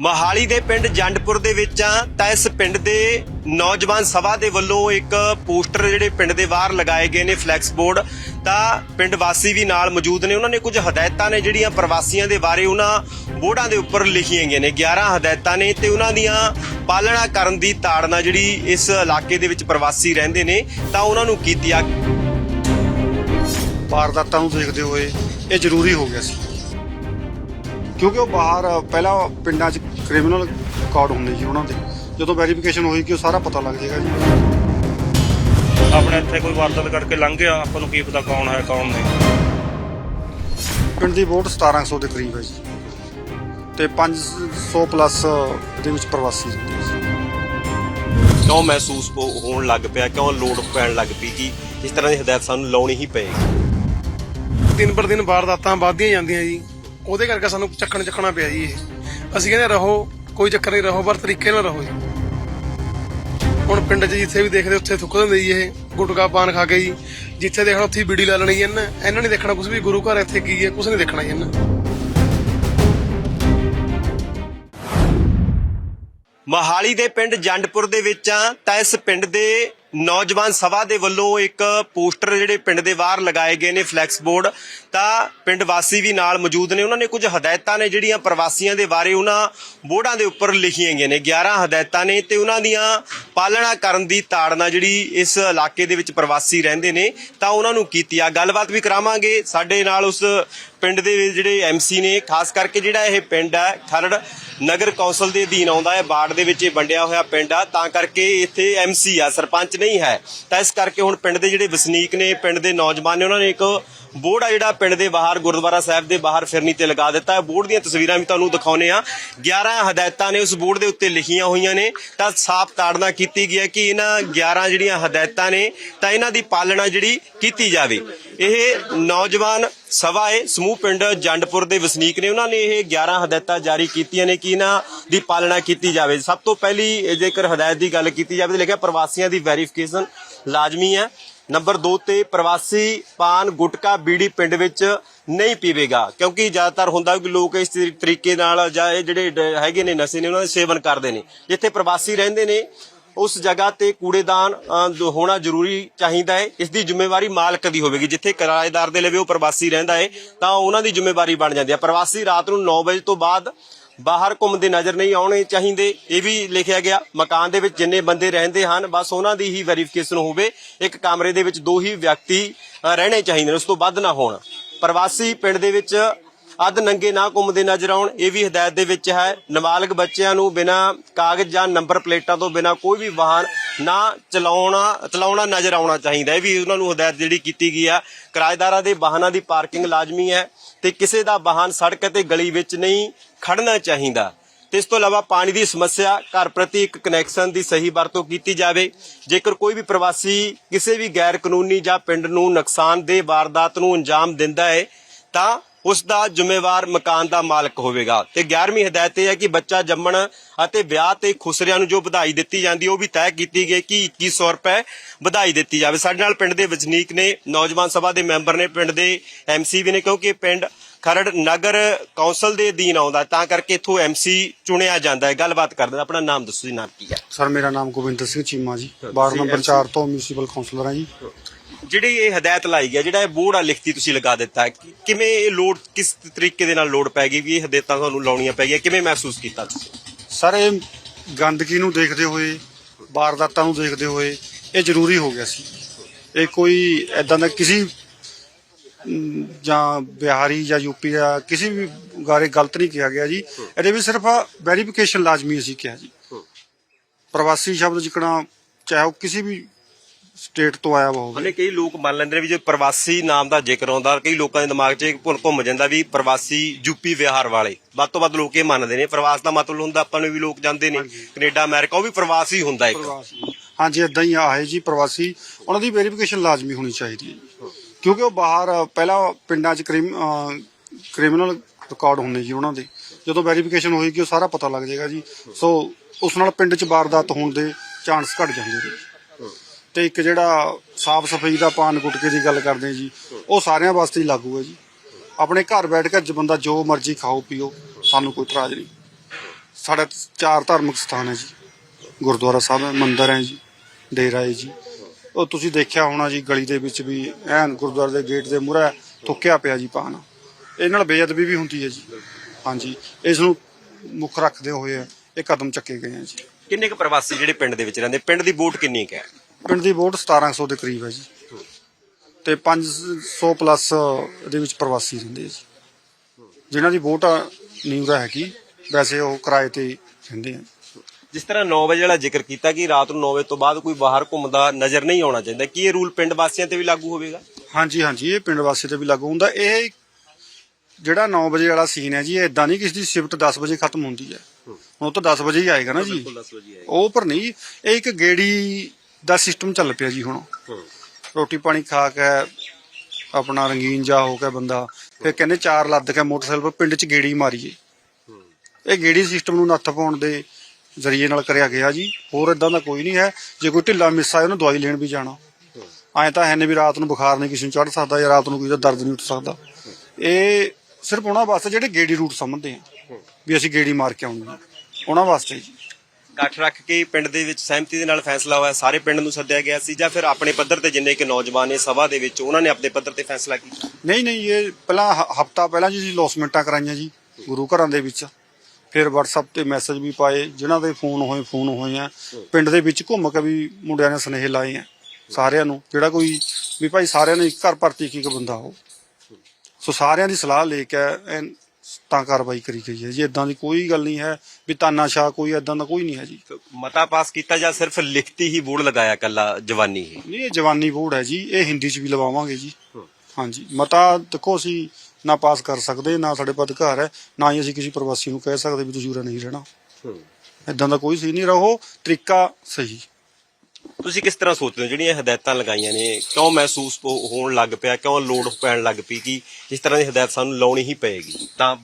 ਮਹਾਲੀ ਦੇ ਪਿੰਡ ਜੰਡਪੁਰ ਦੇ ਵਿੱਚ ਆ, ਤਾਂ ਇਸ ਪਿੰਡ ਦੇ ਨੌਜਵਾਨ ਸਭਾ ਦੇ ਵੱਲੋਂ ਇੱਕ ਪੋਸਟਰ ਜਿਹੜੇ ਪਿੰਡ ਦੇ ਬਾਹਰ ਲਗਾਏ ਗਏ ਨੇ, ਫਲੈਕਸ ਬੋਰਡ। ਤਾਂ ਪਿੰਡ ਵਾਸੀ ਵੀ ਨਾਲ ਮੌਜੂਦ ਨੇ। ਉਹਨਾਂ ਨੇ ਕੁਝ ਹਦਾਇਤਾਂ ਨੇ ਜਿਹੜੀਆਂ ਪ੍ਰਵਾਸੀਆਂ ਦੇ ਬਾਰੇ ਉਹਨਾਂ ਬੋਰਡਾਂ ਦੇ ਉੱਪਰ ਲਿਖੀਆਂ ਗਈਆਂ ਨੇ। 11 ਹਦਾਇਤਾਂ ਨੇ ਤੇ ਉਹਨਾਂ ਦੀਆਂ ਪਾਲਣਾ ਕਰਨ ਦੀ ਤਾੜਨਾ ਜਿਹੜੀ ਇਸ ਇਲਾਕੇ ਦੇ ਵਿੱਚ ਪ੍ਰਵਾਸੀ ਰਹਿੰਦੇ ਨੇ, ਤਾਂ ਉਹਨਾਂ ਨੂੰ ਕੀਤੀ ਆ ਵਾਰਦਾਤਾਂ ਨੂੰ ਦੇਖਦੇ ਹੋਏ ਇਹ ਜ਼ਰੂਰੀ ਹੋ ਗਿਆ ਸੀ। ਕਿਉਂਕਿ ਉਹ ਬਾਹਰ ਪਹਿਲਾਂ ਪਿੰਡਾਂ 'ਚ ਕ੍ਰਿਮੀਨਲ ਰਿਕਾਰਡ ਹੁੰਦੇ ਜੀ ਉਹਨਾਂ ਦੇ। ਜਦੋਂ ਵੈਰੀਫਿਕੇਸ਼ਨ ਹੋਈ ਕਿ ਉਹ ਸਾਰਾ ਪਤਾ ਲੱਗ ਜਾਏਗਾ ਜੀ। ਆਪਣੇ ਇੱਥੇ ਕੋਈ ਵਾਰਦਾਤ ਕਰਕੇ ਲੰਘ ਗਿਆ ਆਪਾਂ ਨੂੰ ਕੀ ਪਤਾ ਕੌਣ ਹੈ ਕੌਣ ਨਹੀਂ। ਪਿੰਡ ਦੀ ਵੋਟ 1700 ਦੇ ਕਰੀਬ ਹੈ ਜੀ। ਤੇ 500 ਪਲੱਸ ਦੇ ਵਿੱਚ ਪ੍ਰਵਾਸੀ ਰਹਿੰਦੇ ਸੀ ਕਿਉਂ ਮਹਿਸੂਸ ਹੋ- ਹੋਣ ਲੱਗ ਪਿਆ? ਕਿਉਂ ਲੋੜ ਪੈਣ ਲੱਗ ਪਈ ਕਿ ਇਸ ਤਰ੍ਹਾਂ ਦੀ ਹਦਾਇਤ ਸਾਨੂੰ ਲਾਉਣੀ ਹੀ ਪਏਗੀ? ਦਿਨ ਪਰ ਦਿਨ ਵਾਰਦਾਤਾਂ ਵੱਧਦੀਆਂ ਜਾਂਦੀਆਂ ਜੀ। ਉਹਦੇ ਕਰਕੇ ਸਾਨੂੰ ਚੱਕਣ ਚੱਕਣਾ ਪਿਆ ਜੀ ਇਹ। ਅਸੀਂ ਕਹਿੰਦੇ ਰਹੋ, ਕੋਈ ਚੱਕਰ ਨਹੀਂ, ਰਹੋ, ਪਰ ਤਰੀਕੇ ਨਾਲ ਰਹੋ ਜੀ। ਹੁਣ ਪਿੰਡ 'ਚ ਜਿੱਥੇ ਵੀ ਦੇਖਦੇ, ਉੱਥੇ ਥੁੱਕ ਦਿੰਦੇ ਜੀ ਇਹ। ਗੁਟਕਾ ਪਾਨ ਖਾ ਕੇ ਜੀ। ਜਿੱਥੇ ਦੇਖਣਾ, ਉੱਥੇ ਬੀੜੀ ਲਾ ਲੈਣੀ ਇਹਨਾਂ ਇਹਨਾਂ ਨੇ ਦੇਖਣਾ ਕੁਝ ਵੀ, ਗੁਰੂ ਘਰ ਇੱਥੇ ਕੀ ਹੈ ਕੁਝ ਨਹੀਂ ਦੇਖਣਾ ਜੀ ਇਹਨਾਂ। ਮਹਾਲੀ ਦੇ ਪਿੰਡ ਜੰਡਪੁਰ ਦੇ ਵਿੱਚ ਆ, ਤਾਂ ਇਸ ਪਿੰਡ ਦੇ ਨੌਜਵਾਨ ਸਭਾ ਦੇ ਵੱਲੋਂ ਇੱਕ ਪੋਸਟਰ ਜਿਹੜੇ ਪਿੰਡ ਦੇ ਬਾਹਰ ਲਗਾਏ ਗਏ ਨੇ ਫਲੈਕਸ ਬੋਰਡ, ਤਾਂ ਪਿੰਡ ਵਾਸੀ ਵੀ ਨਾਲ ਮੌਜੂਦ ਨੇ। ਉਹਨਾਂ ਨੇ ਕੁਝ ਹਦਾਇਤਾਂ ਨੇ ਜਿਹੜੀਆਂ ਪ੍ਰਵਾਸੀਆਂ ਦੇ ਬਾਰੇ ਉਹਨਾਂ ਬੋਰਡਾਂ ਦੇ ਉੱਪਰ ਲਿਖੀਆਂ ਗਈਆਂ ਨੇ। 11 ਹਦਾਇਤਾਂ ਨੇ ਤੇ ਉਹਨਾਂ ਦੀਆਂ ਪਾਲਣਾ ਕਰਨ ਦੀ ਤਾੜਨਾ ਜਿਹੜੀ ਇਸ ਇਲਾਕੇ ਦੇ ਵਿੱਚ ਪ੍ਰਵਾਸੀ ਰਹਿੰਦੇ ਨੇ, ਤਾਂ ਉਹਨਾਂ ਨੂੰ ਕੀਤੀ ਆ? ਗੱਲਬਾਤ ਵੀ ਕਰਾਵਾਂਗੇ। ਸਾਡੇ ਨਾਲ ਉਸ ਪਿੰਡ ਦੇ ਵਿੱਚ ਜਿਹੜੇ ਐਮਸੀ ਨੇ, ਖਾਸ ਕਰਕੇ ਜਿਹੜਾ ਇਹ ਪਿੰਡ ਹੈ, ਖਰੜ ਨਗਰ ਕੌਂਸਲ ਦੇ ਅਧੀਨ ਆਉਂਦਾ ਹੈ, ਬਾੜ ਦੇ ਵਿੱਚ ਇਹ ਵੰਡਿਆ ਹੋਇਆ ਪਿੰਡ ਆ, ਤਾਂ ਕਰਕੇ ਇੱਥੇ ਐਮਸੀ ਆ, ਸਰਪੰਚ ਨਹੀਂ ਹੈ। ਤਾਂ ਇਸ ਕਰਕੇ ਹੁਣ ਪਿੰਡ ਦੇ ਜਿਹੜੇ ਵਸਨੀਕ ਨੇ, ਪਿੰਡ ਦੇ ਨੌਜਵਾਨ ਨੇ, ਉਹਨਾਂ ਨੇ ਇੱਕ ਬੋਰਡ ਆ ਜਿਹੜਾ ਪਿੰਡ ਦੇ ਬਾਹਰ, ਗੁਰਦੁਆਰਾ ਸਾਹਿਬ ਦੇ ਬਾਹਰ ਫਿਰਨੀ ਤੇ ਲਗਾ ਦਿੱਤਾ ਹੈ। ਬੋਰਡ ਦੀਆਂ ਤਸਵੀਰਾਂ ਵੀ ਤੁਹਾਨੂੰ ਦਿਖਾਉਨੇ ਆ 11 ਹਦਾਇਤਾਂ ਨੇ ਉਸ ਬੋਰਡ ਦੇ ਉੱਤੇ ਲਿਖੀਆਂ ਹੋਈਆਂ ਨੇ। ਤਾਂ ਸਾਫ਼ ਤਾੜਨਾ ਕੀਤੀ ਗਈ ਹੈ ਕਿ ਇਹਨਾਂ 11 ਜਿਹੜੀਆਂ ਹਦਾਇਤਾਂ ਨੇ, ਤਾਂ ਇਹਨਾਂ ਦੀ ਪਾਲਣਾ ਜਿਹੜੀ ਕੀਤੀ ਜਾਵੇ। ਇਹ ਨੌਜਵਾਨ ਸਭਾ ਏ ਸਮੂਹ ਪਿੰਡ ਜੰਡਪੁਰ ਦੇ ਵਸਨੀਕ ਨੇ। ਉਹਨਾਂ ਨੇ ਇਹ 11 ਹਦਾਇਤਾਂ ਜਾਰੀ ਕੀਤੀਆਂ ਨੇ ਕਿ ਇਹਨਾਂ ਦੀ ਪਾਲਣਾ ਕੀਤੀ ਜਾਵੇ। ਸਭ ਤੋਂ ਪਹਿਲੀ ਜੇਕਰ ਹਦਾਇਤ ਦੀ ਗੱਲ ਕੀਤੀ ਜਾਵੇ, ਤਾਂ ਲਿਖਿਆ ਪ੍ਰਵਾਸੀਆਂ ਦੀ ਵੈਰੀਫਿਕੇਸ਼ਨ ਲਾਜ਼ਮੀ ਹੈ। ਨੰਬਰ 2 ਤੇ ਪ੍ਰਵਾਸੀ ਪਾਨ ਗੁਟਕਾ ਬੀੜੀ ਪਿੰਡ ਵਿੱਚ ਨਹੀਂ ਪੀਵੇਗਾ ਕਿਉਂਕਿ ਜ਼ਿਆਦਾਤਰ ਹੁੰਦਾ ਕਿ ਲੋਕ ਇਸ ਤਰੀਕੇ ਨਾਲ ਜਾਂ ਇਹ ਜਿਹੜੇ ਡ- ਹੈਗੇ ਨੇ ਨਸ਼ੇ ਨੇ ਉਹਨਾਂ ਦਾ ਸੇਵਨ ਕਰਦੇ ਨੇ। ਜਿੱਥੇ ਪ੍ਰਵਾਸੀ ਰਹਿੰਦੇ ਨੇ ਉਸ ਜਗ੍ਹਾ ਤੇ ਕੂੜੇਦਾਨ ਅ, ਦ- ਹੋਣਾ ਜ਼ਰੂਰੀ ਚਾਹੀਦਾ ਹੈ। ਇਸ ਦੀ ਜ਼ਿੰਮੇਵਾਰੀ ਮਾਲਕ ਦੀ ਹੋਵੇਗੀ। ਜਿੱਥੇ ਕਿਰਾਏਦਾਰ ਦੇ ਲਵੇ ਉਹ ਪ੍ਰਵਾਸੀ ਰਹਿੰਦਾ ਹੈ ਤਾਂ ਉਹਨਾਂ ਦੀ ਜ਼ਿੰਮੇਵਾਰੀ ਬਣ ਜਾਂਦੀ ਹੈ। ਪ੍ਰਵਾਸੀ ਰਾਤ ਨੂੰ 9 ਵਜੇ ਤੋਂ ਬਾਅਦ ਬਾਹਰ ਘੁੰਮਦੇ ਨਜ਼ਰ ਨਹੀਂ ਆਉਣੇ ਚਾਹੀਦੇ, ਇਹ ਵੀ ਲਿਖਿਆ ਗਿਆ। ਮਕਾਨ ਦੇ ਵਿੱਚ ਜਿੰਨੇ ਬੰਦੇ ਰਹਿੰਦੇ ਹਨ, ਬਸ ਉਹਨਾਂ ਦੀ ਹੀ ਵੈਰੀਫਿਕੇਸ਼ਨ ਹੋਵੇ। ਇੱਕ ਕਮਰੇ ਦੇ ਵਿੱਚ ਦੋ ਹੀ ਵਿਅਕਤੀ ਰਹਿਣੇ ਚਾਹੀਦੇ ਨੇ, ਉਸ ਤੋਂ ਵੱਧ ਨਾ ਹੋਣ। ਪ੍ਰਵਾਸੀ ਪਿੰਡ ਦੇ ਵਿੱਚ ਅੱਧ ਨੰਗੇ ਨਾ ਘੁੰਮਦੇ ਨਜ਼ਰ ਆਉਣ, ਇਹ ਵੀ ਹਦਾਇਤ ਦੇ ਵਿੱਚ ਹੈ। ਨਾਬਾਲਗ ਬੱਚਿਆਂ ਨੂੰ ਬਿਨਾਂ ਕਾਗਜ਼ ਜਾਂ ਨੰਬਰ ਪਲੇਟਾਂ ਤੋਂ ਬਿਨਾਂ ਕੋਈ ਵੀ ਵਾਹਨ ਨਾ ਚਲਾਉਣਾ ਚਲਾਉਣਾ ਨਜ਼ਰ ਆਉਣਾ ਚਾਹੀਦਾ। ਇਹ ਵੀ ਉਹਨਾਂ ਨੂੰ ਹਦਾਇਤ ਜਿਹੜੀ ਕੀਤੀ ਗਈ ਆ ਕਿਰਾਏਦਾਰਾਂ ਦੇ ਵਾਹਨਾਂ ਦੀ ਪਾਰਕਿੰਗ ਲਾਜ਼ਮੀ ਹੈ ਤੇ ਕਿਸੇ ਦਾ ਵਾਹਨ ਸੜਕ ਅਤੇ ਗਲੀ ਵਿੱਚ ਨਹੀਂ ਖੜਨਾ ਚਾਹੀਦਾ। ਤੇ ਇਸ ਤੋਂ ਇਲਾਵਾ ਪਾਣੀ ਦੀ ਸਮੱਸਿਆ ਘਰ ਪ੍ਰਤੀ ਇੱਕ ਕਨੈਕਸ਼ਨ ਦੀ ਸਹੀ ਵਰਤੋਂ ਕੀਤੀ ਜਾਵੇ। ਜੇਕਰ ਕੋਈ ਵੀ ਪ੍ਰਵਾਸੀ ਕਿਸੇ ਵੀ ਗੈਰ ਕਾਨੂੰਨੀ ਜਾਂ ਪਿੰਡ ਨੂੰ ਨੁਕਸਾਨਦੇਹ ਵਾਰਦਾਤ ਨੂੰ ਅੰਜਾਮ ਦਿੰਦਾ ਹੈ, ਤਾਂ ਉਸ ਦਾ ਜ਼ਿੰਮੇਵਾਰ ਮਕਾਨ ਦਾ ਮਾਲਕ ਹੋਵੇਗਾ। ਤੇ 11ਵੀਂ ਹਦਾਇਤ ਇਹ ਹੈ ਕਿ ਬੱਚਾ ਜੰਮਣ ਅਤੇ ਵਿਆਹ ਤੇ ਖੁਸਰਿਆਂ ਨੂੰ ਜੋ ਵਧਾਈ ਦਿੱਤੀ ਜਾਂਦੀ ਉਹ ਵੀ ਤੈਅ ਕੀਤੀ ਗਈ ਕਿ 2100 ਰੁਪਏ ਵਧਾਈ ਦਿੱਤੀ ਜਾਵੇ। ਸਾਡੇ ਨਾਲ ਪਿੰਡ ਦੇ ਵਸਨੀਕ ਨੇ ਨੌਜਵਾਨ ਸਭਾ ਦੇ ਮੈਂਬਰ ਨੇ ਪਿੰਡ ਦੇ ਐਮਸੀ ਵੀ ਨੇ ਕਿਉਂਕਿ ਪਿੰਡ ਖਰੜ ਨਗਰ ਕੌਂਸਲ ਦੇ ਅਧੀਨ ਆਉਂਦਾ ਤਾਂ ਕਰਕੇ ਇੱਥੋਂ ਐਮਸੀ ਚੁਣਿਆ ਜਾਂਦਾ ਹੈ। ਗੱਲਬਾਤ ਕਰਦੇ। ਆਪਣਾ ਨਾਮ ਦੱਸੋ ਜੀ ਨਾਮ ਕੀ ਹੈ? ਸਰ ਮੇਰਾ ਨਾਮ ਗੋਬਿੰਦਰ ਸਿੰਘ ਚੀਮਾ ਜੀ। ਵਾਰਡ ਨੰਬਰ MC 4 ਤੋਂ ਮਿਊਨਿਸਪਲ ਕਾਉਂਸਲਰ ਹਾਂ ਜੀ। ਜਿਹੜੀ ਇਹ ਹਦਾਇਤ ਲਾਈ ਗਿਆ ਜਿਹੜਾ ਇਹ ਬੋਰਡ ਆ ਲਿਖਤੀ ਤੁਸੀਂ ਲਗਾ ਦਿੱਤਾ ਹੈ, ਕਿ- ਕਿਵੇਂ ਇਹ ਲੋਡ ਕਿਸ ਤਰੀਕੇ ਦੇ ਨਾਲ ਲੋਡ ਪੈ ਗਈ ਵੀ ਇਹ ਹਦਾਇਤਾਂ ਤੁਹਾਨੂੰ ਲਾਉਣੀਆਂ ਪੈ ਗਈਆਂ ਕਿਵੇਂ ਮਹਿਸੂਸ ਕੀਤਾ ਤੁਸੀਂ? ਸਰ ਇਹ ਗੰਦਗੀ ਨੂੰ ਦੇਖਦੇ ਹੋਏ ਵਾਰਦਾਤਾਂ ਨੂੰ ਦੇਖਦੇ ਹੋਏ ਇਹ ਜ਼ਰੂਰੀ ਹੋ ਗਿਆ ਸੀ। ਇਹ ਕੋਈ ਐਦਾਂ ਦਾ ਕਿਸੇ ਅਮ, ਜਾਂ ਬਿਹਾਰੀ ਜਾਂ ਯੂਪੀ ਜਾਂ ਕਿਸੇ ਵੀ ਗਾਰੇ ਗਲਤ ਨਹੀਂ ਕਿਹਾ ਗਿਆ ਜੀ। ਇਹਦੇ ਵਿੱਚ ਸਿਰਫ ਵੈਰੀਫਿਕੇਸ਼ਨ ਲਾਜ਼ਮੀ ਅਸੀਂ ਕਿਹਾ ਜੀ। ਪ੍ਰਵਾਸੀ ਸ਼ਬਦ ਜਿਕਣਾ ਚਾਹੇ ਉਹ ਕਿਸੇ ਵੀ ਸਟੇਟ ਤੋਂ ਆਇਆ ਵਾ ਹੋਵੇ ਹਲੇ ਕਈ ਲੋਕ ਮੰਨ ਲੈਂਦੇ ਨੇ ਵੀ ਜੇ ਪ੍ਰਵਾਸੀ ਨਾਮ ਦਾ ਜ਼ਿਕਰ ਆਉਂਦਾ ਕਈ ਲੋਕਾਂ ਦੇ ਦਿਮਾਗ 'ਚ ਇਹ ਭੁੱਲ ਘੁੰਮ ਜਾਂਦਾ ਵੀ ਪ੍ਰਵਾਸੀ ਯੂਪੀ ਵਿਹਾਰ ਵਾਲੇ। ਵੱਧ ਤੋਂ ਵੱਧ ਲੋਕ ਇਹ ਮੰਨਦੇ ਨੇ। ਪ੍ਰਵਾਸ ਦਾ ਮਤਲਬ ਹੁੰਦਾ ਆਪਾਂ ਨੂੰ ਵੀ ਲੋਕ ਜਾਂਦੇ ਨੇ। ਕੈਨੇਡਾ ਅਮਰੀਕਾ ਉਹ ਵੀ ਪ੍ਰਵਾਸੀ ਹੁੰਦਾ ਇੱਕ। ਪ੍ਰਵਾਸੀ। ਹਾਂਜੀ ਇਦਾਂ ਹੀ ਆ ਹੈ ਜੀ ਪ੍ਰਵਾਸੀ। ਉਹਨਾਂ ਦੀ ਵੈਰੀਫਿਕੇਸ਼ਨ ਲਾਜ਼ਮੀ ਹੋਣੀ ਚਾਹੀਦੀ ਹੈ ਕਿਉਂਕਿ ਉਹ ਬਾਹਰ ਪਹਿਲਾਂ ਪਿੰਡਾਂ 'ਚ ਕ੍ਰਿਮੀਨਲ ਰਿਕਾਰਡ ਹੁੰਦੇ ਜੀ ਉਹਨਾਂ ਦੇ। ਜਦੋਂ ਵੈਰੀਫਿਕੇਸ਼ਨ ਹੋਏਗੀ ਉਹ ਸਾਰਾ ਪਤਾ ਲੱਗ ਜਾਏਗਾ ਜੀ। ਸੋ ਉਸ ਨਾਲ ਪਿੰਡ 'ਚ ਵਾਰਦਾਤ ਹੋਣ ਦੇ ਚਾਂਸ ਘਟ ਜਾਂਦੇ ਨੇ। ਤੇ ਇੱਕ ਜਿਹੜਾ ਸਾਫ਼ ਸਫ਼ਾਈ ਦਾ ਪਾਨ ਗੁਟਕੇ ਦੀ ਗੱਲ ਕਰਦੇ ਜੀ, ਉਹ ਸਾਰਿਆਂ ਵਾਸਤੇ ਹੀ ਲਾਗੂ ਹੈ ਜੀ। ਆਪਣੇ ਘਰ ਬੈਠ ਕੇ ਬੰਦਾ ਜੋ ਮਰਜ਼ੀ ਖਾਓ, ਪੀਓ, ਸਾਨੂੰ ਕੋਈ ਇਤਰਾਜ਼ ਨਹੀਂ। ਸਾਡਾ ਚਾਰ ਧਾਰਮਿਕ ਸਥਾਨ ਹੈ ਜੀ। ਗੁਰਦੁਆਰਾ ਸਾਹਿਬ ਹੈ, ਮੰਦਿਰ ਹੈ ਜੀ, ਡੇਰਾ ਹੈ ਜੀ। ਉਹ ਤੁਸੀਂ ਦੇਖਿਆ ਹੋਣਾ ਜੀ, ਗਲੀ ਦੇ ਵਿੱਚ ਵੀ ਐਨ ਗੁਰਦੁਆਰੇ ਦੇ ਗੇਟ ਦੇ ਮੂਹਰੇ ਥੁੱਕਿਆ ਪਿਆ ਜੀ ਪਾਨ। ਇਹ ਨਾਲ ਬੇਅਦਬੀ ਵੀ ਹੁੰਦੀ ਹੈ ਜੀ। ਹਾਂਜੀ, ਇਸ ਨੂੰ ਮੁੱਖ ਰੱਖਦੇ ਹੋਏ ਇਹ ਕਦਮ ਚੱਕੇ ਗਏ ਆ ਜੀ। ਕਿੰਨੇ ਕੁ ਪ੍ਰਵਾਸੀ ਜਿਹੜੇ ਪਿੰਡ ਦੇ ਵਿੱਚ ਰਹਿੰਦੇ? ਪਿੰਡ ਦੀ ਵੋਟ ਕਿੰਨੀ ਕੁ ਹੈ? ਪਿੰਡ ਦੀ ਵੋਟ 1700 ਦੇ ਕਰੀਬ ਹੈ ਜੀ। ਤੇ 500 ਪਲੱਸ ਇਹਦੇ ਵਿੱਚ ਪ੍ਰਵਾਸੀ ਰਹਿੰਦੇ ਆ ਜੀ। ਜਿਨ੍ਹਾਂ ਦੀ ਵੋਟ ਨਿਊਰਾ ਹੈਗੀ ਵੈਸੇ ਉਹ ਕਿਰਾਏ ਤੇ ਰਹਿੰਦੇ ਆ। ਜਿਸ ਤਰ੍ਹਾਂ 9 ਵਜੇ ਵਾਲਾ ਜ਼ਿਕਰ ਕੀਤਾ ਕਿ ਰਾਤ ਨੂੰ 9 ਵਜੇ ਤੋਂ ਬਾਅਦ ਕੋਈ ਬਾਹਰ ਘੁੰਮਦਾ ਨਜ਼ਰ ਨਹੀਂ ਆਉਣਾ ਚਾਹੀਦਾ ਕੀ ਇਹ ਰੂਲ ਪਿੰਡ ਵਾਸੀਆਂ ਤੇ ਵੀ ਲਾਗੂ ਹੋਵੇਗਾ? ਹਾਂਜੀ ਹਾਂਜੀ ਇਹ ਪਿੰਡ ਵਾਸੀ ਤੇ ਵੀ ਲਾਗੂ ਹੁੰਦਾ। ਇਹ ਜਿਹੜਾ 9 ਵਜੇ ਵਾਲਾ ਸੀਨ ਹੈ ਜੀ ਇਹ ਇਦਾਂ ਨਹੀਂ ਕਿਸੇ ਦੀ ਸ਼ਿਫਟ 10 ਵਜੇ ਖਤਮ ਹੁੰਦੀ ਹੈ। ਉਹ ਤਾਂ 10 ਵਜੇ ਹੀ ਆਏਗਾ ਨਾ ਜੀ। ਉਹ ਪਰ ਨਹੀਂ ਇਹ ਇੱਕ ਗੇੜੀ ਦਾ ਸਿਸਟਮ ਚੱਲ ਪਿਆ ਜੀ ਹੁਣ। ਰੋਟੀ ਪਾਣੀ ਖਾ ਕੇ ਆਪਣਾ ਰੰਗੀਨ ਜਾ ਹੋ ਕੇ ਬੰਦਾ ਫਿਰ ਕਹਿੰਦੇ ਚਾਰ ਲੱਦ ਕੇ ਮੋਟਰਸਾਈਕਲ ਪਿੰਡ 'ਚ ਗੇੜੀ ਮਾਰੀਏ। ਇਹ ਗੇੜੀ ਸਿਸਟਮ ਨੂੰ ਨੱਥ ਪਾਉਣ ਦੇ ਜ਼ਰੀਏ ਨਾਲ ਕਰਿਆ ਗਿਆ ਜੀ। ਹੋਰ ਇਦਾਂ ਦਾ ਕੋਈ ਨਹੀਂ ਹੈ। ਜੇ ਕੋਈ ਢਿੱਲਾ ਮਿੱਸਾ ਉਹਨੂੰ ਦਵਾਈ ਲੈਣ ਵੀ ਜਾਣਾ। ਐਂ ਤਾਂ ਹੈ ਨੇ ਵੀ ਰਾਤ ਨੂੰ ਬੁਖਾਰ ਨਹੀਂ ਕਿਸੇ ਨੂੰ ਚੜ ਸਕਦਾ ਜਾਂ ਰਾਤ ਨੂੰ ਕਿਸੇ ਦਾ ਦਰਦ ਨਹੀਂ ਉੱਠ ਸਕਦਾ। ਇਹ ਸਿਰਫ ਉਹਨਾਂ ਵਾਸਤੇ ਜਿਹੜੇ ਗੇੜੀ ਰੂਟ ਸਮਝਦੇ ਆ ਵੀ ਅਸੀਂ ਗੇੜੀ ਮਾਰ ਕੇ ਆਉਣੀ ਆ ਉਹਨਾਂ ਵਾਸਤੇ ਜੀ। ਇਕੱਠ ਰੱਖ ਕੇ ਪਿੰਡ ਦੇ ਵਿੱਚ ਸਹਿਮਤੀ ਦੇ ਨਾਲ ਫੈਸਲਾ ਹੋਇਆ, ਸਾਰੇ ਪਿੰਡ ਨੂੰ ਸੱਦਿਆ ਗਿਆ ਸੀ ਜਾਂ ਫਿਰ ਆਪਣੇ ਪੱਧਰ ਤੇ ਜਿੰਨੇ ਕਿ ਨੌਜਵਾਨ ਨੇ ਸਭਾ ਦੇ ਵਿੱਚ, ਉਹਨਾਂ ਨੇ ਆਪਣੇ ਪੱਧਰ ਤੇ ਫੈਸਲਾ ਕੀਤਾ? ਨਹੀਂ ਨਹੀਂ, ਇਹ ਪਹਿਲਾਂ ਹਫਤਾ ਪਹਿਲਾਂ ਜੀ ਲੋਸਮੈਂਟਾਂ ਕਰਾਈਆਂ ਜੀ, ਗੁਰੂ ਘਰਾਂ ਦੇ ਵਿੱਚ। ਫਿਰ WhatsApp ਤੇ ਮੈਸੇਜ ਵੀ ਪਾਏ, ਜਿਨ੍ਹਾਂ ਦੇ ਫੋਨ ਹੋਏ ਫੋਨ ਹੋਏ ਆ ਪਿੰਡ ਦੇ ਵਿੱਚ ਘੁੰਮ ਕੇ ਵੀ ਮੁੰਡਿਆਂ ਨੇ ਸੁਨੇਹੇ ਲਾਏ ਆ, ਸਾਰਿਆਂ ਨੂੰ। ਜਿਹੜਾ ਕੋਈ ਵੀ ਭਾਈ ਸਾਰਿਆਂ ਨੇ ਇੱਕ ਘਰ ਭਰਤੀ ਕੀ ਇੱਕ ਬੰਦਾ ਹੋ ਸੋ ਸਾਰਿਆਂ ਦੀ ਸਲਾਹ ਲੈ ਕੇ ਤਾਂ ਕਾਰਵਾਈ ਕਰੀ ਗਈ ਹੈ ਜੀ ਇਦਾਂ ਦੀ ਕੋਈ ਗੱਲ ਨਹੀਂ ਹੈ ਵੀ ਤਾਨਾਸ਼ਾਹ ਕੋਈ ਇਦਾਂ ਦਾ ਕੋਈ ਨਹੀਂ ਹੈ ਜੀ। ਮਤਾ ਪਾਸ ਕੀਤਾ ਜਾਂ ਸਿਰਫ ਲਿਖਤੀ ਹੀ ਬੋਰਡ ਲਗਾਇਆ ਕੱਲਾ ਜਵਾਨੀ ਹੀ? ਨਹੀਂ ਇਹ ਜਵਾਨੀ ਬੋਰਡ ਹੈ ਜੀ ਇਹ ਹਿੰਦੀ ਚ ਵੀ ਲਵਾਵਾਂਗੇ ਜੀ। ਹਾਂਜੀ ਮਤਾ ਦੇਖੋ ਅਸੀਂ ਨਾ ਪਾਸ ਕਰ ਸਕਦੇ ਨਾ ਸਾਡੇ ਕੋਲ ਅਧਿਕਾਰ ਹੈ ਨਾ ਹੀ ਅਸੀਂ ਕਿਸੇ ਪ੍ਰਵਾਸੀ ਨੂੰ ਕਹਿ ਸਕਦੇ ਵੀ ਤੁਸੀਂ ਉਰੇ ਨਹੀਂ ਰਹਿਣਾ। ਇਦਾਂ ਦਾ ਕੋਈ ਸੀ ਨਹੀਂ ਰਹੋ ਤਰੀਕਾ ਸਹੀ। ਤੁਸੀਂ ਕਿਸ ਤਰ੍ਹਾਂ ਸੋਚਦੇ ਹੋ? ਜਿਹੜੀਆਂ ਹਦਾਇਤਾਂ ਲਗਾਈਆਂ ਨੇ, ਕਿਉਂ ਮਹਿਸੂਸ ਹੋ- ਹੋਣ ਲੱਗ ਪਿਆ, ਕਿਉਂ ਲੋਡ ਪੈਣ ਲੱਗ ਪਈ ਕਿ ਇਸ ਤਰ੍ਹਾਂ ਦੀ ਹਦਾਇਤ ਸਾਨੂੰ ਲਾਉਣੀ ਹੀ ਪਏਗੀ, ਤਾਂ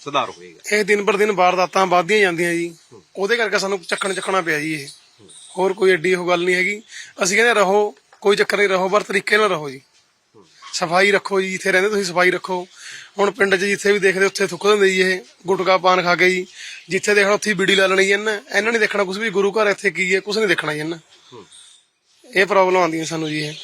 ਸੁਧਾਰ ਹੋਏਗਾ? ਇਹ ਦਿਨ ਪਰ ਦਿਨ ਵਾਰਦਾਤਾਂ ਵੱਧਦੀਆਂ ਜਾਂਦੀਆਂ ਜੀ। ਉਹਦੇ ਕਰਕੇ ਸਾਨੂੰ ਚੱਕਣ ਚੱਕਣਾ ਪਿਆ ਜੀ ਇਹ। ਹੋਰ ਕੋਈ ਐਡੀ ਉਹ ਗੱਲ ਨਹੀਂ ਹੈਗੀ। ਅਸੀਂ ਕਹਿੰਦੇ ਰਹੋ, ਕੋਈ ਚੱਕਰ ਨਹੀਂ, ਰਹੋ, ਪਰ ਤਰੀਕੇ ਨਾਲ ਰਹੋ ਜੀ। ਸਫ਼ਾਈ ਰੱਖੋ ਜੀ ਜਿੱਥੇ ਰਹਿੰਦੇ ਤੁਸੀਂ ਸਫ਼ਾਈ ਰੱਖੋ। ਹੁਣ ਪਿੰਡ 'ਚ ਜਿੱਥੇ ਵੀ ਦੇਖਦੇ ਉੱਥੇ ਥੁੱਕ ਦਿੰਦੇ ਜੀ ਇਹ ਗੁਟਕਾ ਪਾਨ ਖਾ ਕੇ ਜੀ। ਜਿੱਥੇ ਦੇਖਣਾ ਉੱਥੇ ਬੀੜੀ ਲਾ ਲੈਣੀ ਇਹਨਾਂ। ਇਹਨਾਂ ਨਹੀਂ ਦੇਖਣਾ ਕੁਝ ਵੀ ਗੁਰੂ ਘਰ ਇੱਥੇ ਕੀ ਹੈ ਕੁਝ ਨਹੀਂ ਦੇਖਣਾ ਜੀ ਇਹਨਾਂ। ਇਹ ਪ੍ਰੋਬਲਮ ਆਉਂਦੀਆਂ ਸਾਨੂੰ ਜੀ ਇਹ।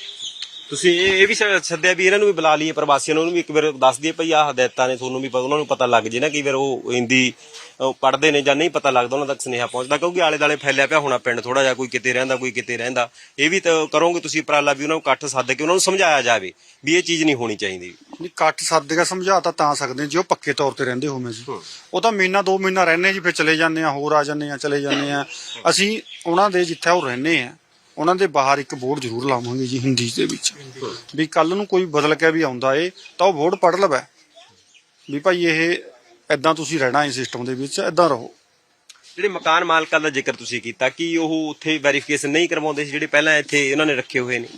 ਤੁਸੀਂ ਇਹ ਇਹ ਵੀ ਸ- ਸੱਦਿਆ ਵੀ ਇਹਨਾਂ ਨੂੰ ਵੀ ਬੁਲਾ ਲਈਏ ਪ੍ਰਵਾਸੀਆਂ ਨੂੰ, ਉਹਨੂੰ ਵੀ ਇੱਕ ਵਾਰ ਦੱਸ ਦਈਏ ਭਈ ਆਹ ਹਦਾਇਤਾਂ ਨੇ, ਤੁਹਾਨੂੰ ਵੀ ਪਤਾ ਉਹਨਾਂ ਨੂੰ ਪਤਾ ਲੱਗ ਜੇ ਨਾ ਕਈ ਵਾਰ ਉਹ ਹਿੰਦੀ ਉਹ ਪੜ੍ਹਦੇ ਨੇ ਜਾਂ ਨਹੀਂ ਪਤਾ ਲੱਗਦਾ, ਉਹਨਾਂ ਤੱਕ ਸੁਨੇਹਾ ਪਹੁੰਚਦਾ, ਕਿਉਂਕਿ ਆਲੇ ਦਾਲੇ ਫੈਲਿਆ ਪਿਆ ਹੋਣਾ ਪਿੰਡ ਥੋੜਾ ਜਿਹਾ ਕੋਈ ਕਿਤੇ ਰਹਿੰਦਾ, ਕੋਈ ਕਿਤੇ ਰਹਿੰਦਾ। ਇਹ ਵੀ ਤਾਂ ਕਰੋਗੇ ਤੁਸੀਂ ਉਪਰਾਲਾ ਵੀ ਉਹਨਾਂ ਨੂੰ ਇਕੱਠ ਸੱਦ ਕੇ ਉਹਨਾਂ ਨੂੰ ਸਮਝਾਇਆ ਜਾਵੇ ਵੀ ਇਹ ਚੀਜ਼ ਨਹੀਂ ਹੋਣੀ ਚਾਹੀਦੀ। ਨਹੀਂ ਕੱਟ ਸੱਦ ਕੇ ਸਮਝਾ ਤਾਂ ਤਾਂ ਸਕਦੇ ਹਾਂ ਜੇ ਉਹ ਪੱਕੇ ਤੌਰ ਤੇ ਰਹਿੰਦੇ ਹੋਵੇ ਜੀ। ਉਹ ਤਾਂ ਮਹੀਨਾ, ਦੋ ਮਹੀਨਾ ਰਹਿੰਦੇ ਜੀ, ਫਿਰ ਚਲੇ ਜਾਂਦੇ ਆ, ਹੋਰ ਆ ਜਾਂਦੇ ਆ, ਚਲੇ ਜਾਂਦੇ ਆ। ਅਸੀਂ ਉਹਨਾਂ ਦੇ ਜਿੱਥੇ ਉਹ ਰਹਿੰਦੇ ਆ ਉਹਨਾਂ ਦੇ ਬਾਹਰ ਇੱਕ ਬੋਰਡ ਜ਼ਰੂਰ ਲਾਵਾਂਗੇ ਜੀ ਹਿੰਦੀ ਦੇ ਵਿੱਚ। ਵੀ ਕੱਲ ਨੂੰ ਕੋਈ ਬਦਲ ਕੇ ਵੀ ਆਉਂਦਾ ਏ ਤਾਂ ਉਹ ਬੋਰਡ ਪੜ੍ਹ ਲਵੇ। ਵੀ ਭਾਈ ਇਹ ਐਦਾਂ ਤੁਸੀਂ ਰਹਿਣਾ ਇਸ ਸਿਸਟਮ ਦੇ ਵਿੱਚ ਐਦਾਂ ਰਹੋ। ਜਿਹੜੇ ਮਕਾਨ ਮਾਲਕਾਂ ਦਾ ਜ਼ਿਕਰ ਤੁਸੀਂ ਕੀਤਾ ਕਿ ਉਹ ਉੱਥੇ ਵੈਰੀਫਿਕੇਸ਼ਨ ਨਹੀਂ ਕਰਵਾਉਂਦੇ ਸੀ ਜਿਹੜੇ ਪਹਿਲਾਂ ਇੱਥੇ ਇਹਨਾਂ ਨੇ ਰੱਖੇ ਹੋਏ ਨੇ?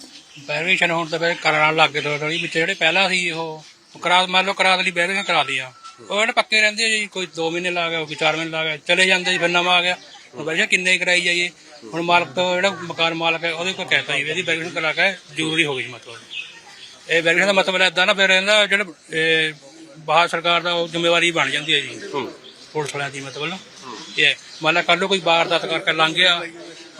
ਵੈਰੀਫਿਕੇਸ਼ਨ ਹੁਣ ਤਾਂ ਫਿਰ ਕਰਨ ਲੱਗ ਗਏ ਥੋੜੀ ਵਿੱਚ ਜਿਹੜੇ ਪਹਿਲਾਂ ਸੀ ਉਹ ਕਰਾ ਮੰਨ ਲਓ ਕਰਾ ਦੇ ਲਈ ਵੈਰੀਫਿਕੇਸ਼ਨ ਕਰਾ ਲਿਆ ਉਹ ਜਿਹੜੇ ਪੱਕੇ ਰਹਿੰਦੇ ਆ ਜੀ ਕੋਈ 2 ਮਹੀਨੇ ਲਾ ਗਿਆ ਕੋਈ 4 ਮਹੀਨੇ ਲਾ ਗਿਆ ਚਲੇ ਜਾਂਦੇ ਜੀ ਫਿਰ ਨਵਾਂ ਆ ਗਿਆ। ਹੁਣ ਵੈਰੀਫਿਕੇਸ਼ਨ ਕਿੰਨੇ ਹੀ ਕਰਾਈ ਜਾਈਏ? ਹੁਣ ਮਾਲਕ ਤੋਂ ਜਿਹੜਾ ਮਕਾਨ ਮਾਲਕ ਹੈ ਉਹਦੇ ਕੋਲ ਕਹਿਤਾ ਜੀ ਵੀ ਇਹਦੀ ਵੈਰੀਫਿਕੇਸ਼ਨ ਕਰਾ ਕੇ ਜ਼ਰੂਰੀ ਹੋ ਗਈ ਮਤਲਬ। ਇਹ ਵੈਰੀਫਿਕੇਸ਼ਨ ਦਾ ਮਤਲਬ ਇਦਾਂ ਨਾ ਫਿਰ ਇਹਦਾ ਜਿਹੜਾ ਇਹ ਬਾਹਰ ਸਰਕਾਰ ਦਾ ਉਹ ਜ਼ਿੰਮੇਵਾਰੀ ਬਣ ਜਾਂਦੀ ਹੈ ਜੀ। ਪੁਲਿਸ ਵਾਲਿਆਂ ਦੀ ਮਤਲਬ ਇਹ ਮੰਨ ਲਾ ਕੱਲ ਨੂੰ ਕੋਈ ਵਾਰਦਾਤ ਕਰਕੇ ਲੰਘ ਗਿਆ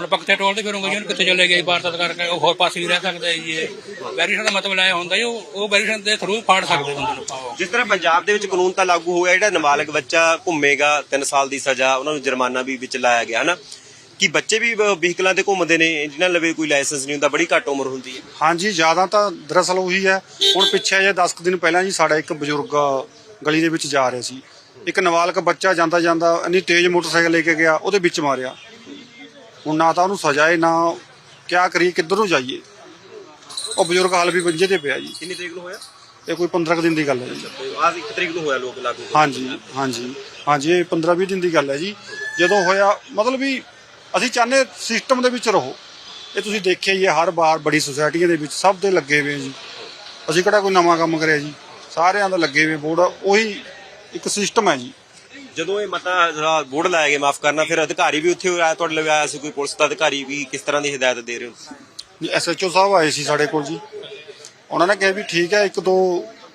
ਹੁਣ ਪੱਕੇ ਟੋਲ ਤੇ ਫਿਰੂੰਗਾ ਜੀ ਉਹਨੂੰ ਕਿੱਥੇ ਚਲੇ ਗਏ ਵਾਰਦਾਤ ਕਰਕੇ ਉਹ ਹੋਰ ਪਾਸੇ ਵੀ ਰਹਿ ਸਕਦਾ ਹੈ ਜੀ ਇਹ। ਵੈਰੀਫਿਕੇਸ਼ਨ ਦਾ ਮਤਲਬ ਇਹ ਹੁੰਦਾ ਜੀ ਉਹ ਉਹ ਵੈਰੀਫਿਕੇਸ਼ਨ ਦੇ ਥਰੂ ਫਾੜ ਸਕਦੇ ਬੰਦੇ ਨੂੰ। ਜਿਸ ਤਰ੍ਹਾਂ ਪੰਜਾਬ ਦੇ ਵਿੱਚ ਕਾਨੂੰਨ ਤਾਂ ਲਾਗੂ ਹੋਇਆ ਜਿਹੜਾ ਨਾਬਾਲਗ ਬੱਚਾ ਘੁੰਮੇਗਾ 3 ਸਾਲ ਦੀ ਸਜ਼ਾ ਉਹਨਾਂ ਨੂੰ ਜੁਰਮਾਨਾ ਵੀ ਵਿੱਚ ਲਾਇਆ ਗਿਆ ਹਨਾ? ਕਿ ਬੱਚੇ ਵੀ ਵਹੀਕਲਾਂ ਤੇ ਘੁੰਮਦੇ ਨੇ ਜਿਨ੍ਹਾਂ ਲਵੇ ਕੋਈ ਲਾਇਸੈਂਸ ਨਹੀਂ ਹੁੰਦਾ ਬੜੀ ਘੱਟ ਉਮਰ ਹੁੰਦੀ ਹੈ। ਹਾਂਜੀ ਜ਼ਿਆਦਾ ਤਾਂ ਦਰਅਸਲ ਉਹੀ ਹੈ। ਹੁਣ ਪਿੱਛੇ ਜੇ 10 ਕੁ ਦਿਨ ਪਹਿਲਾਂ ਜੀ ਸਾਡਾ ਇੱਕ ਬਜ਼ੁਰਗ ਗਲੀ ਦੇ ਵਿੱਚ ਜਾ ਰਿਹਾ ਸੀ। ਇੱਕ ਨਾਬਾਲਗ ਬੱਚਾ ਜਾਂਦਾ ਜਾਂਦਾ ਇੰਨੀ ਤੇਜ਼ ਮੋਟਰਸਾਈਕਲ ਲੈ ਕੇ ਗਿਆ ਉਹਦੇ ਵਿੱਚ ਮਾਰਿਆ। ਹੁਣ ਨਾ ਤਾਂ ਉਹਨੂੰ ਸਜ਼ਾ ਹੈ ਨਾ ਕਿਆ ਕਰੀਏ ਕਿੱਧਰ ਨੂੰ ਜਾਈਏ? ਉਹ ਬਜ਼ੁਰਗ ਹਾਲ ਵੀ ਬੰਜੇ ਤੇ ਪਿਆ ਜੀ। ਕਿੰਨੀ ਤਰੀਕ ਨੂੰ ਹੋਇਆ? ਇਹ ਕੋਈ 15 ਕੁ ਦਿਨ ਦੀ ਗੱਲ ਹੈ ਜੀ। ਆਹ ਇੱਕ ਤਰੀਕ ਨੂੰ ਹੋਇਆ ਲੋਕ ਲਾਗੂ ਹਾਂਜੀ ਹਾਂਜੀ। ਹਾਂਜੀ ਇਹ 15 20 ਦਿਨ ਦੀ ਗੱਲ ਹੈ ਜੀ। ਜਦੋਂ ਹੋਇਆ ਮਤਲਬ ਵੀ ਅਸੀਂ ਚਾਹੁੰਦੇ ਸਿਸਟਮ ਦੇ ਵਿੱਚ ਰਹੋ। ਇਹ ਤੁਸੀਂ ਦੇਖਿਆ ਹੀ ਹੈ ਹਰ ਵਾਰ ਬੜੀ ਸੁਸਾਇਟੀਆਂ ਦੇ ਵਿੱਚ ਸਭ ਦੇ ਲੱਗੇ ਹੋਏ ਜੀ। ਅਸੀਂ ਕਿਹੜਾ ਕੋਈ ਨਵਾਂ ਕੰਮ ਕਰਿਆ ਜੀ? ਸਾਰਿਆਂ ਦਾ ਲੱਗੇ ਹੋਏ ਬੋਰਡ। ਉਹੀ ਇੱਕ ਸਿਸਟਮ ਹੈ ਜੀ। ਜਦੋਂ ਇਹ ਮਤਾ ਬੋਰਡ ਲਾਇਆ ਗਿਆ ਮਾਫ ਕਰਨਾ ਫਿਰ ਅਧਿਕਾਰੀ ਵੀ ਉੱਥੇ ਆਇਆ ਤੁਹਾਡੇ ਲਈ ਆਇਆ ਸੀ ਕੋਈ ਪੁਲਿਸ ਦਾ ਅਧਿਕਾਰੀ ਵੀ ਕਿਸ ਤਰ੍ਹਾਂ ਦੀ ਹਦਾਇਤ ਦੇ ਰਹੇ ਹੋ ਐਸਐਚਓ ਸਾਹਿਬ ਆਏ ਸੀ ਸਾਡੇ ਕੋਲ ਜੀ। ਉਹਨਾਂ ਨੇ ਕਿਹਾ ਵੀ ਠੀਕ ਹੈ ਇੱਕ ਦੋ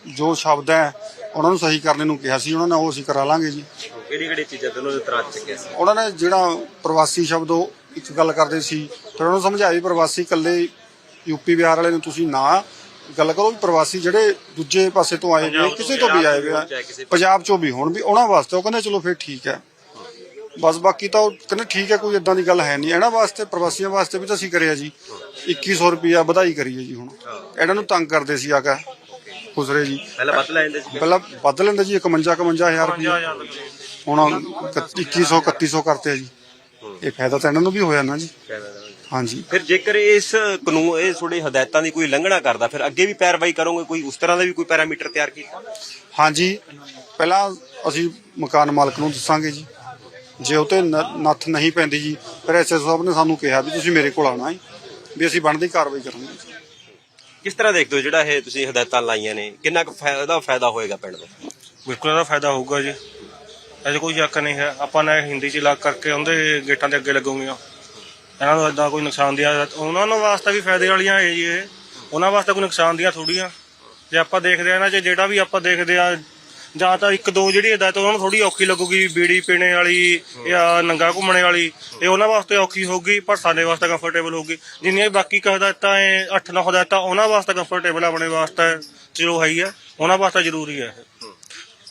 ਜੋ ਸ਼ਬਦ ਹੈ ਉਹਨਾਂ ਨੂੰ ਸਹੀ ਕਰਨੇ ਨੂੰ ਕਿਹਾ ਸੀ ਉਹਨਾਂ ਨੇ ਉਹ ਅਸੀਂ ਕਰਾ ਲਾਂਗੇ ਜੀ। ਕਿਹੜੀ ਕਿਹੜੀ ਚੀਜ਼ਾਂ ਤੇ ਉਹਨਾਂ ਨੇ ਇਤਰਾਜ਼ ਚੱਕਿਆ ਸੀ? ਉਹਨਾਂ ਨੇ ਜਿਹੜਾ ਪ੍ਰਵਾਸੀ ਸ਼ਬਦ ਉਹ ਇੱਕ ਗੱਲ ਕਰਦੇ ਸੀ ਫਿਰ ਉਹਨਾਂ ਨੂੰ ਸਮਝਾਇਆ ਵੀ ਪ੍ਰਵਾਸੀ ਇਕੱਲੇ ਯੂਪੀ ਬਿਹਾਰ ਵਾਲੇ ਨੂੰ ਤੁਸੀਂ ਨਾ ਗੱਲ ਕਰੋ ਵੀ ਪ੍ਰਵਾਸੀ ਜਿਹੜੇ ਦੂਜੇ ਪਾਸੇ ਤੋਂ ਆਏ ਹੋਏ ਕਿਸੇ ਤੋਂ ਵੀ ਆਏ ਹੋਏ ਆ ਪੰਜਾਬ ਚੋਂ ਵੀ ਹੋਣ ਵੀ ਉਹਨਾਂ ਵਾਸਤੇ ਉਹ ਕਹਿੰਦੇ ਚਲੋ ਫਿਰ ਠੀਕ ਹੈ। ਬਸ ਬਾਕੀ ਤਾਂ ਉਹ ਕਹਿੰਦੇ ਠੀਕ ਹੈ ਕੋਈ ਇਦਾਂ ਦੀ ਗੱਲ ਹੈ ਨਹੀਂ। ਇਹਨਾਂ ਵਾਸਤੇ ਪ੍ਰਵਾਸੀਆਂ ਵਾਸਤੇ ਵੀ ਤਾਂ ਅਸੀਂ ਕਰਿਆ ਜੀ। 2100 ਰੁਪਿਆ ਵਧਾਈ ਕਰੀਏ ਜੀ ਹੁਣ। ਇਹਨਾਂ ਨੂੰ ਤੰਗ ਕਰਦੇ ਸੀ ਆ ਕੇ ਖੁਸਰੇ ਜੀ। ਪਹਿਲਾਂ ਬਦਲ ਲੈਂਦੇ ਸੀ। ਪਹਿਲਾਂ ਵੱਧ ਲੈਂਦੇ ਜੀ 51 51000 ਰੁਪਏ ਹੁਣ 2100 3100 ਕਰਤੇ ਆ ਜੀ। ਇਹ ਫਾਇਦਾ ਤਾਂ ਇਹਨਾਂ ਨੂੰ ਵੀ ਹੋਇਆ ਨਾ ਜੀ। ਹਾਂਜੀ। ਫਿਰ ਜੇਕਰ ਇਸ ਕਾਨੂੰਨ ਇਹ ਥੋੜੇ ਹਦਾਇਤਾਂ ਦੀ ਕੋਈ ਉਲੰਘਣਾ ਕਰਦਾ ਫਿਰ ਅੱਗੇ ਵੀ ਪੈਰਵਾਈ ਕਰੋਗੇ? ਕੋਈ ਉਸ ਤਰ੍ਹਾਂ ਦਾ ਵੀ ਕੋਈ ਪੈਰਾਮੀਟਰ ਤਿਆਰ ਕੀਤਾ? ਹਾਂਜੀ। ਪਹਿਲਾਂ ਅਸੀਂ ਮਕਾਨ ਮਾਲਕ ਨੂੰ ਦੱਸਾਂਗੇ ਜੀ। ਜੇ ਉਹ ਤੇ ਨੱਥ ਨਹੀਂ ਪੈਂਦੀ ਜੀ ਫਿਰ ਐਸਐਸ ਸਾਹਿਬ ਨੇ ਸਾਨੂੰ ਕਿਹਾ ਵੀ ਤੁਸੀਂ ਮੇਰੇ ਕੋਲ ਆਉਣਾ ਹੈ ਵੀ ਅਸੀਂ ਬਣਦੀ ਕਾਰਵਾਈ ਕਰਾਂਗੇ ਕਿਸ ਤਰ੍ਹਾਂ ਦੇਖਦੇ ਹੋ ਜਿਹੜਾ ਇਹ ਤੁਸੀਂ ਹਦਾਇਤਾਂ ਲਾਈਆਂ ਨੇ? ਕਿੰਨਾ ਕੁ ਫਾਇਦਾ ਫਾਇਦਾ ਹੋਏਗਾ ਪਿੰਡ ਦਾ? ਬਿਲਕੁਲ ਇਹਦਾ ਫਾਇਦਾ ਹੋਊਗਾ ਜੀ। ਅਜੇ ਕੋਈ ਸ਼ੱਕ ਨਹੀਂ ਹੈ। ਆਪਾਂ ਨੇ ਹਿੰਦੀ ਚ ਲਾ ਕਰਕੇ ਉਹਦੇ ਗੇਟਾਂ ਦੇ ਅੱਗੇ ਲੱਗੂਗੀਆਂ। ਇਹਨਾਂ ਨੂੰ ਇਦਾਂ ਕੋਈ ਨੁਕਸਾਨ ਦੀਆਂ ਉਹਨਾਂ ਨੂੰ ਵਾਸਤੇ ਵੀ ਫਾਇਦੇ ਵਾਲੀਆਂ ਹੈ ਜੀ ਇਹ। ਉਹਨਾਂ ਵਾਸਤੇ ਕੋਈ ਨੁਕਸਾਨ ਦੀਆਂ ਥੋੜੀਆਂ ਜੇ ਆਪਾਂ ਦੇਖਦੇ ਆ ਇਹਨਾਂ 'ਚ ਜਿਹੜਾ ਵੀ ਆਪਾਂ ਦੇਖਦੇ ਆ, ਜਾਂ ਤਾਂ ਇੱਕ ਦੋ ਜਿਹੜੀ ਹਦਾਇਤ ਉਹਨਾਂ ਨੂੰ ਥੋੜੀ ਔਖੀ ਲੱਗੂਗੀ ਬੀੜੀ ਪੀਣੇ ਵਾਲੀ ਜਾਂ ਨੰਗਾ ਘੁੰਮਣੇ ਵਾਲੀ। ਇਹ ਉਹਨਾਂ ਵਾਸਤੇ ਔਖੀ ਹੋਊਗੀ, ਪਰ ਸਾਡੇ ਵਾਸਤੇ ਕੰਫਰਟੇਬਲ ਹੋਊਗੀ। ਜਿੰਨੀਆਂ ਵੀ ਬਾਕੀ ਕ ਹਦਾਇਤਾਂ ਇਹ 8-9 ਹਦਾਇਤਾਂ ਉਹਨਾਂ ਵਾਸਤੇ ਕੰਫਰਟੇਬਲ ਆਪਣੇ ਵਾਸਤੇ ਚਲੋ ਹੈ ਹੀ ਆ। ਉਹਨਾਂ ਵਾਸਤੇ ਜ਼ਰੂਰੀ ਹੈ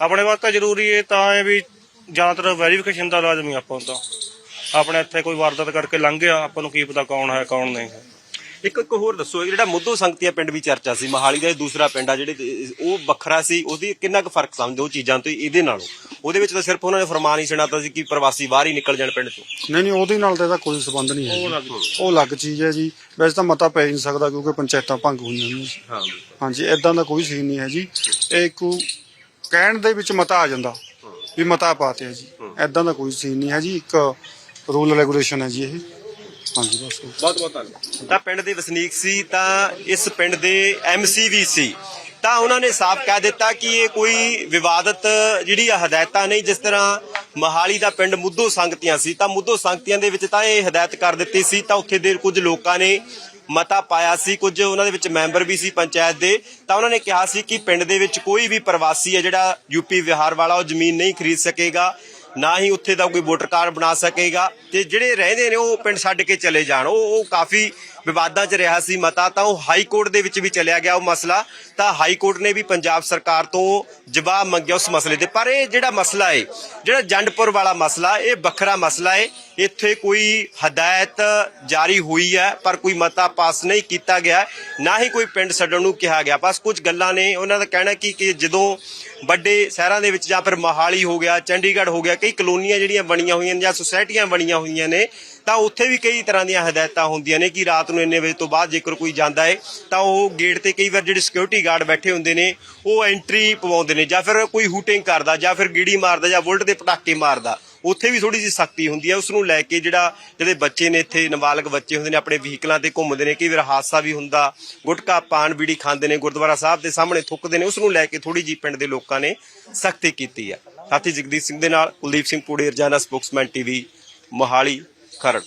ਆਪਣੇ ਵਾਸਤੇ ਜ਼ਰੂਰੀ ਹੈ ਤਾਂ ਇਹ ਵੀ ਜ਼ਿਆਦਾਤਰ ਵੈਰੀਫਿਕੇਸ਼ਨ ਦਾ ਲਾਜ਼ਮੀ ਆਪਾਂ ਨੂੰ ਤਾਂ। ਆਪਣੇ ਇੱਥੇ ਕੋਈ ਵਾਰਦਾਤ ਕਰਕੇ ਲੰਘ ਗਿਆ ਆਪਾਂ ਨੂੰ ਕੀ ਪਤਾ ਕੌਣ ਹੈ ਕੌਣ ਨਹੀਂ ਹੈ। ਇੱਕ ਇੱਕ ਹੋਰ ਦੱਸੋ ਜਿਹੜਾ ਮੁੱਦੋ ਸੰਗਤੀਆ ਪਿੰਡ ਵੀ ਚਰਚਾ ਸੀ ਮਹਾਲੀ ਦਾ ਇਹ ਦੂਸਰਾ ਪਿੰਡ ਆ ਜਿਹੜੇ ਉਹ ਵੱਖਰਾ ਸੀ ਉਹਦੀ ਕਿੰਨਾ ਕੁ ਫ਼ਰਕ ਸਮਝਦੇ ਉਹ ਚੀਜ਼ਾਂ ਤੋਂ ਇਹਦੇ ਨਾਲੋਂ? ਉਹਦੇ ਵਿੱਚ ਤਾਂ ਸਿਰਫ ਉਹਨਾਂ ਨੇ ਫਰਮਾਨ ਹੀ ਸੁਣਾਤਾ ਸੀ ਕਿ ਪ੍ਰਵਾਸੀ ਬਾਹਰ ਹੀ ਨਿਕਲ ਜਾਣ ਪਿੰਡ ਤੋਂ ਨਹੀਂ ਨਹੀਂ ਉਹਦੇ ਨਾਲ ਤਾਂ ਇਹਦਾ ਕੋਈ ਸੰਬੰਧ ਨਹੀਂ ਹੈ। ਉਹ ਅਲੱਗ ਚੀਜ਼ ਹੈ ਜੀ। ਵੈਸੇ ਤਾਂ ਮਤਾ ਪੈ ਨਹੀਂ ਸਕਦਾ ਕਿਉਂਕਿ ਪੰਚਾਇਤਾਂ ਭੰਗ ਹੋਈਆਂ ਨੇ ਹਾਂਜੀ ਐਦਾਂ ਦਾ ਕੋਈ ਸੀਨ ਨਹੀਂ ਹੈ ਜੀ। ਇਹ ਇੱਕ ਕਹਿਣ ਦੇ ਵਿੱਚ ਮਤਾ ਆ ਜਾਂਦਾ ਵੀ ਮਤਾ ਪਾਤੇ ਜੀ। ਐਦਾਂ ਦਾ ਕੋਈ ਸੀਨ ਨਹੀਂ ਹੈ ਜੀ। ਇੱਕ ਰੂਲ ਰੈਗੂਲੇਸ਼ਨ ਹੈ ਜੀ ਇਹ। ਹਾਂਜੀ, ਬਸ। ਬਹੁਤ ਬਹੁਤ ਧੰਨਵਾਦ। ਤਾਂ ਪਿੰਡ ਦੇ ਵਸਨੀਕ ਸੀ, ਤਾਂ ਇਸ ਪਿੰਡ ਦੇ ਐਮਸੀ ਵੀ ਸੀ। ਤਾਂ ਉਹਨਾਂ ਨੇ ਸਾਫ਼ ਕਹਿ ਦਿੱਤਾ ਕਿ ਇਹ ਕੋਈ ਵਿਵਾਦਤ ਜਿਹੜੀ ਹਦਾਇਤਾਂ ਨਹੀਂ, ਜਿਸ ਤਰ੍ਹਾਂ ਮਹਾਲੀ ਦਾ ਪਿੰਡ ਮੁੱਦੋ ਸੰਗਤੀਆਂ ਸੀ, ਤਾਂ ਮੁੱਦੋ ਸੰਗਤੀਆਂ ਦੇ ਵਿੱਚ ਤਾਂ ਇਹ ਹਦਾਇਤ ਕਰ ਦਿੱਤੀ ਸੀ, ਤਾਂ ਉੱਥੇ ਦੇ ਕੁਝ ਲੋਕਾਂ ਨੇ ਮਤਾ ਪਾਇਆ ਸੀ, ਕੁਝ ਉਹਨਾਂ ਦੇ ਵਿੱਚ ਮੈਂਬਰ ਵੀ ਸੀ ਪੰਚਾਇਤ ਦੇ। ਤਾਂ ਉਹਨਾਂ ਨੇ ਕਿਹਾ ਸੀ ਕਿ ਪਿੰਡ ਦੇ ਵਿੱਚ ਕੋਈ ਵੀ ਪ੍ਰਵਾਸੀ ਹੈ ਜਿਹੜਾ ਯੂਪੀ ਬਿਹਾਰ ਵਾਲਾ, ਉਹ ਜ਼ਮੀਨ ਨਹੀਂ ਖਰੀਦ ਸਕੇਗਾ। ਨਾ ਹੀ ਉੱਥੇ ਦਾ ਕੋਈ ਵੋਟਰ ਕਾਰਡ ਬਣਾ ਸਕੇਗਾ। ਤੇ ਜਿਹੜੇ ਰਹਿੰਦੇ ਨੇ, ਉਹ ਪਿੰਡ ਛੱਡ ਕੇ ਚਲੇ ਜਾਣ। ਉਹ ਉਹ ਕਾਫੀ ਵਿਵਾਦਾਂ 'ਚ ਰਿਹਾ ਸੀ ਮਤਾ, ਤਾਂ ਉਹ ਹਾਈ ਕੋਰਟ ਦੇ ਵਿੱਚ ਵੀ ਚਲਿਆ ਗਿਆ ਉਹ ਮਸਲਾ। ਤਾਂ ਹਾਈ ਕੋਰਟ ਨੇ ਵੀ ਪੰਜਾਬ ਸਰਕਾਰ ਤੋਂ ਜਵਾਬ ਮੰਗਿਆ ਉਸ ਮਸਲੇ ਤੇ। ਪਰ ਇਹ ਜਿਹੜਾ ਮਸਲਾ ਹੈ ਜਿਹੜਾ ਜੰਡਪੁਰ ਵਾਲਾ ਮਸਲਾ, ਇਹ ਵੱਖਰਾ ਮਸਲਾ ਹੈ ਇੱਥੇ ਕੋਈ ਹਦਾਇਤ ਜਾਰੀ ਹੋਈ ਹੈ, ਪਰ ਕੋਈ ਮਤਾ ਪਾਸ ਨਹੀਂ ਕੀਤਾ ਗਿਆ। ਨਾ ਹੀ ਕੋਈ ਪਿੰਡ ਛੱਡਣ ਨੂੰ ਕਿਹਾ ਗਿਆ। ਬਸ ਕੁਝ ਗੱਲਾਂ ਨੇ, ਉਹਨਾਂ ਦਾ ਕਹਿਣਾ ਕਿ ਕਿ ਜਦੋਂ ਵੱਡੇ ਸ਼ਹਿਰਾਂ ਦੇ ਵਿੱਚ ਜਾਂ ਫਿਰ ਮਹਾਲੀ ਹੋ ਗਿਆ, ਚੰਡੀਗੜ੍ਹ ਹੋ ਗਿਆ, ਕਈ ਕਲੋਨੀਆਂ ਜਿਹੜੀਆਂ ਬਣੀਆਂ ਹੋਈਆਂ ਜਾਂ ਸੁਸਾਇਟੀਆਂ ਬਣੀਆਂ ਹੋਈਆਂ ਨੇ ਤਾਂ ਉੱਥੇ ਵੀ ਕਈ ਤਰ੍ਹਾਂ ਦੀਆਂ ਹਦਾਇਤਾਂ ਹੁੰਦੀਆਂ ਨੇ ਕਿ ਰਾਤ ਨੂੰ ਇੰਨੇ ਵਜੇ ਤੋਂ ਬਾਅਦ ਜੇਕਰ ਕੋਈ ਜਾਂਦਾ ਹੈ ਤਾਂ ਉਹ ਗੇਟ ਤੇ ਕਈ ਵਾਰ ਜਿਹੜੇ ਸਿਕਿਉਰਿਟੀ ਗਾਰਡ ਬੈਠੇ ਹੁੰਦੇ ਨੇ, ਉਹ ਐਂਟਰੀ ਪਵਾਉਂਦੇ ਨੇ ਜਾਂ ਫਿਰ ਕੋਈ ਹੂਟਿੰਗ ਕਰਦਾ ਜਾਂ ਫਿਰ ਗੀੜੀ ਮਾਰਦਾ ਜਾਂ ਬੁਲਟ ਦੇ ਪਟਾਕੇ ਮਾਰਦਾ, ਉੱਥੇ ਵੀ ਥੋੜੀ ਜਿਹੀ ਸਖਤੀ ਹੁੰਦੀ ਹੈ। ਉਸ ਨੂੰ ਲੈ ਕੇ ਜਿਹੜਾ ਜਿਹੜੇ ਬੱਚੇ ਨੇ ਇੱਥੇ, ਨਾਬਾਲਗ ਬੱਚੇ ਹੁੰਦੇ ਨੇ, ਆਪਣੇ ਵਹੀਕਲਾਂ ਤੇ ਘੁੰਮਦੇ ਨੇ, ਕਈ ਵਾਰ ਹਾਦਸਾ ਵੀ ਹੁੰਦਾ, ਗੁਟਕਾ ਪਾਨ ਬੀੜੀ ਖਾਂਦੇ ਨੇ, ਗੁਰਦੁਆਰਾ ਸਾਹਿਬ ਦੇ ਸਾਹਮਣੇ ਥੁੱਕਦੇ ਨੇ, ਉਸ ਨੂੰ ਲੈ ਕੇ ਥੋੜੀ ਜਿਹੀ ਪਿੰਡ ਦੇ ਲੋਕਾਂ ਨੇ ਸਖਤੀ ਕੀਤੀ ਹੈ। ਸਾਥੀ ਜਗਦੀਪ ਸਿੰਘ ਦੇ ਨਾਲ ਕੁਲਦੀਪ ਸਿੰਘ ਪੂੜੇ, ਰਜਾਨਾ ਸਪੋਕਸਮੈਨ ਟੀਵੀ, ਮੋਹਾਲੀ। ਖਰੜ